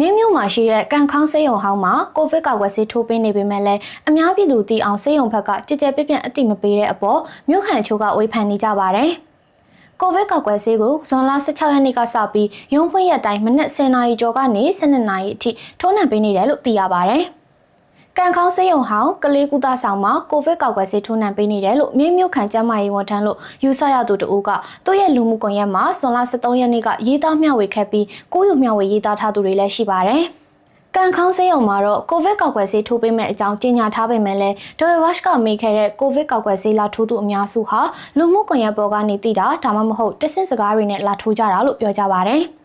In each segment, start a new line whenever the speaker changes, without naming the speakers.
မြင်းမြို့မှာရှိတဲ့ကန်ခေါင်းစေယုံဟောင်းမှာကိုဗစ်ကာကွယ်ဆေးထိုးပေးနေပေမဲ့လည်းအများပြည်သူသိအောင်စေယုံဘက်ကကြည်ကြဲပြန့်ပြန့်အသိမပေးတဲ့အပေါ်မြို့ခံချို့ကဝေဖန်နေကြပါတယ်။ကိုဗစ်ကာကွယ်ဆေးကိုဇွန်လ16ရက်နေ့ကစပြီးရုံးဖွင့်ရက်တိုင်းမနက်10:00နာရီကျော်ကနေ12:00နာရီအထိထိုးနှံပေးနေတယ်လို့သိရပါတယ်။ ကန်ခေါင်းစေးရုံဟောင်းကလေးကုသဆောင်မှာကိုဗစ်ကောက်ွယ်ဆေးထိုးနှံပေးနေတယ်လို့မြင်းမြို့ခံကျန်းမာရေးဝန်ထမ်းလို့ယူဆရသူတဦးကသူ့ရဲ့လူမှုကွန်ရက်မှာဇွန်လ23ရက်နေ့ကရေးသားမျှဝေခဲ့ပြီးကိုယ်ယူမျှဝေရေးသားထားသူတွေလည်းရှိပါတယ်။ကန်ခေါင်းဆေးရုံမှာတော့ကိုဗစ်ကောက်ွယ်ဆေးထိုးပေးမဲ့အကြောင်းကြေညာထားပေမဲ့လည်းဒေါ်ဝက်ရှ်ကမေးခဲ့တဲ့ကိုဗစ်ကောက်ွယ်ဆေးလာထိုးသူအများစုဟာလူမှုကွန်ရက်ပေါ်ကနေသိတာဒါမှမဟုတ်တဆင့်စကားတွေနဲ့လာထိုးကြတာလို့ပြောကြပါတယ်။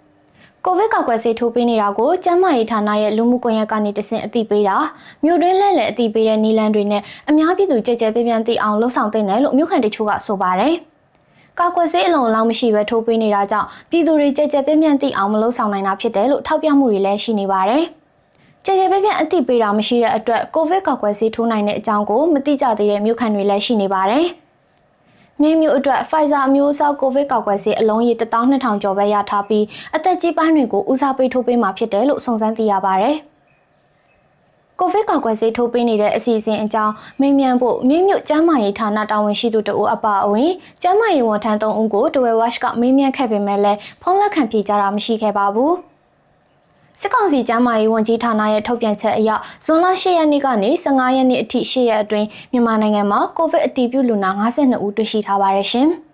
ကိုဗစ်ကောက်ွယ်ဆေးထိုးပေးနေတာကိုကျန်းမာရေးဌာနရဲ့လူမှုကွန်ရက်ကနေတဆင့်အသိပေးတာမြို့တွင်းလက်လက်အသိပေးတဲ့နီလန်တွေနဲ့အများပြည်သူကြည်ကြဲပြန့်ပြန့်သိအောင်လှုံ့ဆော်တင်တယ်လို့မြို့ခံတချို့ကဆိုပါတယ်။ကောက်ွယ်ဆေးအလုံးအလောင်းမရှိဘဲထိုးပေးနေတာကြောင့်ပြည်သူတွေကြည်ကြဲပြန့်ပြန့်သိအောင်မလှုံ့ဆော်နိုင်တာဖြစ်တယ်လို့ထောက်ပြမှုတွေလည်းရှိနေပါတယ်။ကြည်ကြဲပြန့်ပြန့်အသိပေးတာမရှိတဲ့အတွက်ကိုဗစ်ကောက်ွယ်ဆေးထိုးနိုင်တဲ့အကြောင်းကိုမသိကြသေးတဲ့မြို့ခံတွေလည်းရှိနေပါတယ်။ မြေမျိုးအတွက် Pfizer အမျိုးအစားကိုဗစ်ကောက်ွယ်ဆေးအလုံးရေ12000ကျော်ပဲရထားပြီးအသက်ကြီးပိုင်းတွေကိုဦးစားပေးထိုးပေးမှာဖြစ်တယ်လို့စုံစမ်းသိရပါဗျ။ကိုဗစ်ကောက်ွယ်ဆေးထိုးပေးနေတဲ့အစီအစဉ်အကြောင်းမေးမြန်းဖို့မြင်းမြကျန်းမာရေးဌာနတာဝန်ရှိသူတဦးအပါအဝင်ကျန်းမာရေးဝန်ထမ်း၃ဦးကိုဒဝဲဝက်ရှ်ကမေးမြန်းခဲ့ပေမဲ့လည်းဖုန်းလက်ခံဖြေကြားတာမရှိခဲ့ပါဘူး။ စစ်ကောင်စီကျန်းမာရေးဝန်ကြီးဌာနရဲ့ထုတ်ပြန်ချက်အရဇွန်လ10ရက်နေ့ကနေ15ရက်နေ့အထိ10ရက်အတွင်းမြန်မာနိုင်ငံမှာကိုဗစ်အတည်ပြုလူနာ52ဦးတွေ့ရှိထားပါတယ်ရှင်။